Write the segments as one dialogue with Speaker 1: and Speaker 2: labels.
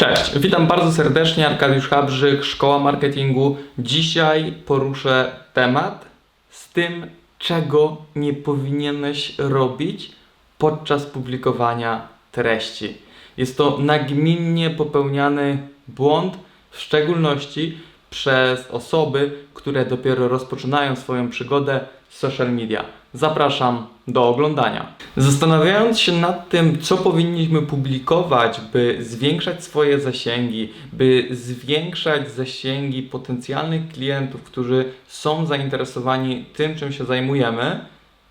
Speaker 1: Cześć, witam bardzo serdecznie, Arkadiusz Habrzyk, Szkoła Marketingu. Dzisiaj poruszę temat z tym, czego nie powinieneś robić podczas publikowania treści. Jest to nagminnie popełniany błąd, w szczególności przez osoby, które dopiero rozpoczynają swoją przygodę z social media. Zapraszam do oglądania. Zastanawiając się nad tym, co powinniśmy publikować, by zwiększać swoje zasięgi, by zwiększać zasięgi potencjalnych klientów, którzy są zainteresowani tym, czym się zajmujemy,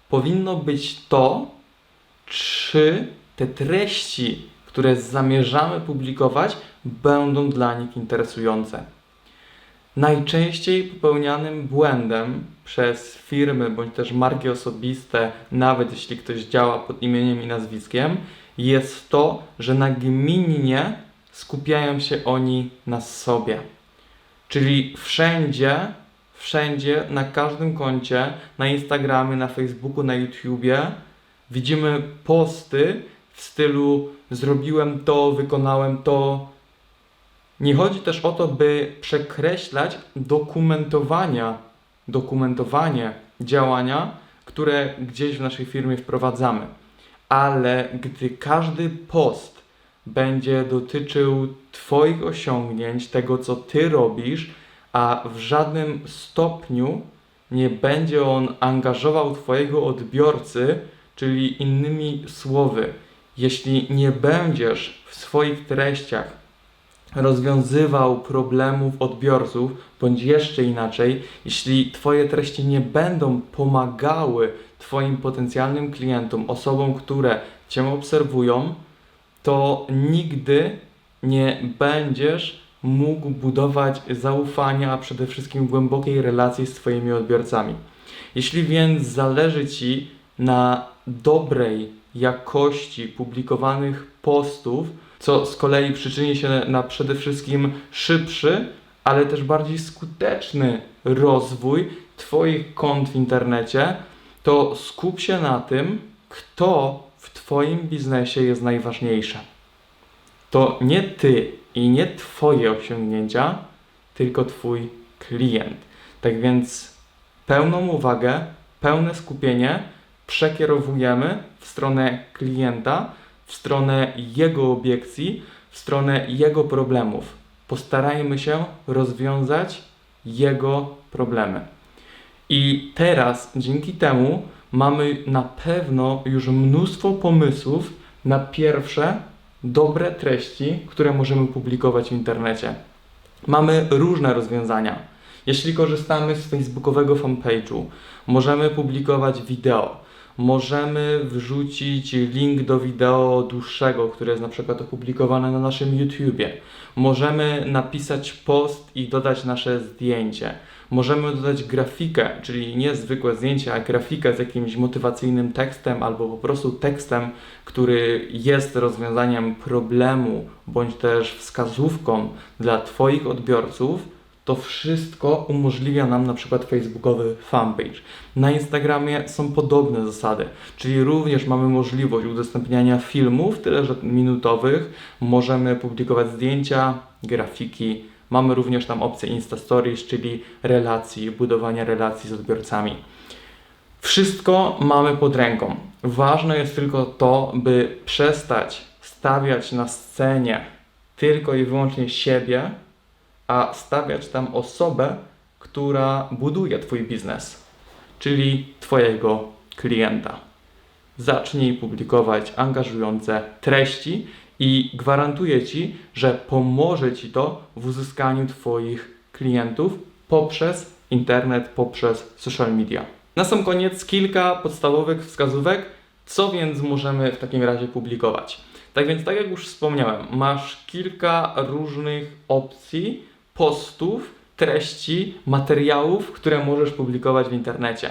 Speaker 1: powinno być to, czy te treści, które zamierzamy publikować, będą dla nich interesujące. Najczęściej popełnianym błędem przez firmy bądź też marki osobiste, nawet jeśli ktoś działa pod imieniem i nazwiskiem, jest to, że nagminnie skupiają się oni na sobie. Czyli wszędzie, wszędzie, na każdym koncie, na Instagramie, na Facebooku, na YouTubie widzimy posty w stylu zrobiłem to, wykonałem to, nie chodzi też o to, by przekreślać dokumentowania, dokumentowanie działania, które gdzieś w naszej firmie wprowadzamy. Ale gdy każdy post będzie dotyczył Twoich osiągnięć, tego co Ty robisz, a w żadnym stopniu nie będzie on angażował Twojego odbiorcy, czyli innymi słowy, jeśli nie będziesz w swoich treściach rozwiązywał problemów odbiorców, bądź jeszcze inaczej, jeśli Twoje treści nie będą pomagały Twoim potencjalnym klientom, osobom, które Cię obserwują, to nigdy nie będziesz mógł budować zaufania, a przede wszystkim głębokiej relacji z Twoimi odbiorcami. Jeśli więc zależy Ci na dobrej jakości publikowanych postów, co z kolei przyczyni się na przede wszystkim szybszy, ale też bardziej skuteczny rozwój Twoich kont w internecie, to skup się na tym, kto w Twoim biznesie jest najważniejszy. To nie Ty i nie Twoje osiągnięcia, tylko Twój klient. Tak więc pełną uwagę, pełne skupienie przekierowujemy w stronę klienta, w stronę jego obiekcji, w stronę jego problemów. Postarajmy się rozwiązać jego problemy. I teraz dzięki temu mamy na pewno już mnóstwo pomysłów na pierwsze dobre treści, które możemy publikować w internecie. Mamy różne rozwiązania. Jeśli korzystamy z facebookowego fanpage'u, możemy publikować wideo możemy wrzucić link do wideo dłuższego, które jest na przykład opublikowane na naszym YouTubie. Możemy napisać post i dodać nasze zdjęcie. Możemy dodać grafikę, czyli nie zwykłe zdjęcie, a grafikę z jakimś motywacyjnym tekstem albo po prostu tekstem, który jest rozwiązaniem problemu bądź też wskazówką dla Twoich odbiorców to wszystko umożliwia nam na przykład facebookowy fanpage. Na Instagramie są podobne zasady, czyli również mamy możliwość udostępniania filmów, tyle że minutowych, możemy publikować zdjęcia, grafiki, mamy również tam opcję Insta Stories, czyli relacji, budowania relacji z odbiorcami. Wszystko mamy pod ręką. Ważne jest tylko to, by przestać stawiać na scenie tylko i wyłącznie siebie, a stawiać tam osobę, która buduje Twój biznes, czyli Twojego klienta. Zacznij publikować angażujące treści i gwarantuję Ci, że pomoże Ci to w uzyskaniu Twoich klientów poprzez internet, poprzez social media. Na sam koniec kilka podstawowych wskazówek, co więc możemy w takim razie publikować. Tak więc, tak jak już wspomniałem, masz kilka różnych opcji, postów, treści, materiałów, które możesz publikować w internecie.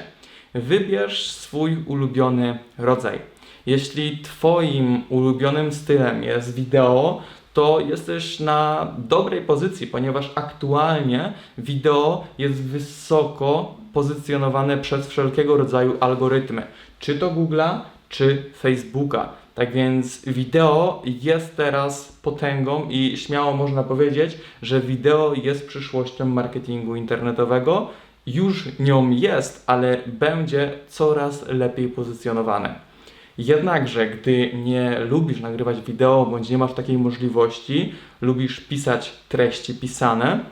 Speaker 1: Wybierz swój ulubiony rodzaj. Jeśli Twoim ulubionym stylem jest wideo, to jesteś na dobrej pozycji, ponieważ aktualnie wideo jest wysoko pozycjonowane przez wszelkiego rodzaju algorytmy, czy to Google'a, czy Facebooka. Tak więc wideo jest teraz potęgą i śmiało można powiedzieć, że wideo jest przyszłością marketingu internetowego. Już nią jest, ale będzie coraz lepiej pozycjonowane. Jednakże, gdy nie lubisz nagrywać wideo bądź nie masz takiej możliwości, lubisz pisać treści pisane,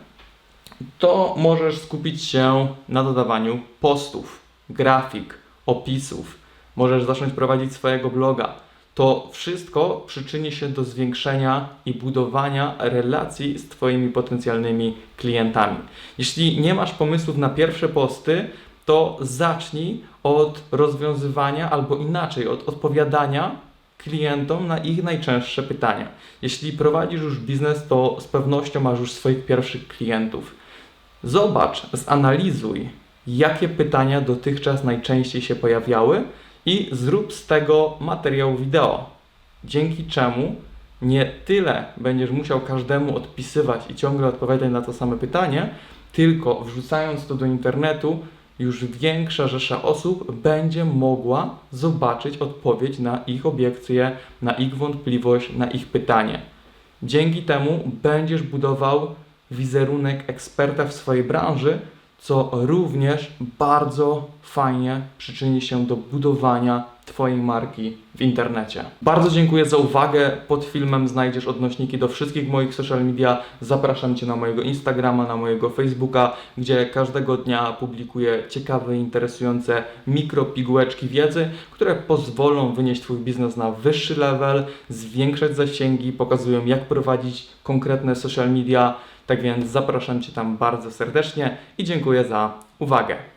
Speaker 1: to możesz skupić się na dodawaniu postów, grafik, opisów. Możesz zacząć prowadzić swojego bloga. To wszystko przyczyni się do zwiększenia i budowania relacji z Twoimi potencjalnymi klientami. Jeśli nie masz pomysłów na pierwsze posty, to zacznij od rozwiązywania albo inaczej, od odpowiadania klientom na ich najczęstsze pytania. Jeśli prowadzisz już biznes, to z pewnością masz już swoich pierwszych klientów. Zobacz, zanalizuj, jakie pytania dotychczas najczęściej się pojawiały i zrób z tego materiał wideo. Dzięki czemu nie tyle będziesz musiał każdemu odpisywać i ciągle odpowiadać na to same pytanie, tylko wrzucając to do internetu, już większa rzesza osób będzie mogła zobaczyć odpowiedź na ich obiekcje, na ich wątpliwość, na ich pytanie. Dzięki temu będziesz budował wizerunek eksperta w swojej branży, co również bardzo fajnie przyczyni się do budowania Twojej marki w internecie. Bardzo dziękuję za uwagę. Pod filmem znajdziesz odnośniki do wszystkich moich social media. Zapraszam Cię na mojego Instagrama, na mojego Facebooka, gdzie każdego dnia publikuję ciekawe, interesujące mikropigułeczki wiedzy, które pozwolą wynieść Twój biznes na wyższy level, zwiększać zasięgi, pokazują jak prowadzić konkretne social media. Tak więc zapraszam Cię tam bardzo serdecznie i dziękuję za uwagę.